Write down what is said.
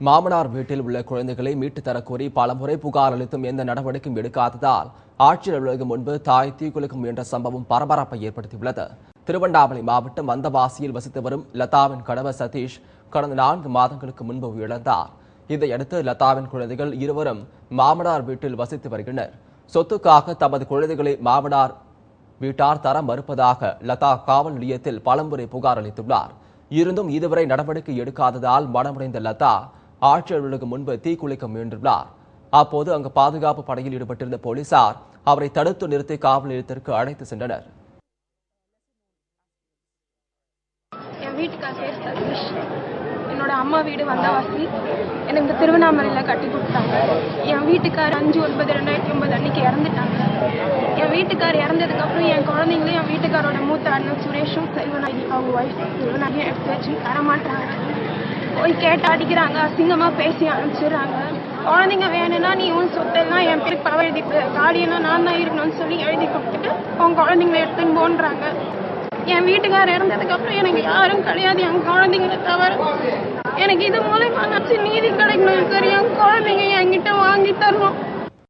மாமனார் வீட்டில் உள்ள குழந்தைகளை மீட்டு தரக்கோரி பலமுறை புகார் அளித்தும் எந்த நடவடிக்கையும் எடுக்காததால் ஆட்சியர் அலுவலகம் முன்பு தாய் தீக்குலுக்கும் முயன்ற சம்பவம் பரபரப்பை ஏற்படுத்தியுள்ளது. திருவண்ணாமலை மாவட்டம் வந்தவாசியில் வசித்து வரும் லதாவின் கணவர் சதீஷ் கடந்த நான்கு மாதங்களுக்கு முன்பு உயிரிழந்தார். இதையடுத்து லதாவின் குழந்தைகள் இருவரும் மாமனார் வீட்டில் வசித்து வருகின்றனர். சொத்துக்காக தமது குழந்தைகளை மாமனார் வீட்டார் தர மறுப்பதாக லதா காவல் நிலையத்தில் பலமுறை புகார் அளித்துள்ளார். இருந்தும் இதுவரை நடவடிக்கை எடுக்காததால் மனமுடைந்த லதா ஆட்சியர் அலுவலகம் முன்பு தீக்குளிக்க முயன்றுள்ளார். அப்போது அங்கு பாதுகாப்பு படையில் ஈடுபட்டிருந்த போலீசார் அவரை தடுத்து நிறுத்தி காவல் நிலையத்திற்கு அழைத்து சென்றனர். என் என்னோட அம்மா வீடு வந்தவாசி. எனக்கு இந்த திருவண்ணாமலையில் கட்டி கொடுத்தாங்க. என் வீட்டுக்கார் அஞ்சு ஒன்பது ரெண்டாயிரத்தி ஒன்பது அன்னைக்கு இறந்துட்டாங்க. என் வீட்டுக்கார் இறந்ததுக்கப்புறம் என் குழந்தைங்களும் என் வீட்டுக்காரோட மூத்த அண்ணன் சுரேஷும் செல்வநாயகி அவங்க ஒய்ஃப் செல்வநாயகி எடுத்து வச்சு தரமாட்டாங்க. போய் கேட்டு அடிக்கிறாங்க அசிங்கமாக பேசி அனுப்பிச்சிடுறாங்க. குழந்தைங்க வேணும்னா நீ உன் சொத்தெல்லாம் என் பேர் பவர் எழுதி காடியெல்லாம் நான் தான் இருக்கணும்னு சொல்லி எழுதி கொடுத்துட்டு உன் குழந்தைங்களை எடுத்துன்னு போன்றாங்க. என் வீட்டுக்காரர் இறந்ததுக்கு அப்புறம் எனக்கு யாரும் கிடையாது. என் குழந்தைங்களை தவிர எனக்கு இது மூலமா நினச்சி நீதி கிடைக்கணும். சரி என் குழந்தைங்க என்கிட்ட வாங்கி தரணும்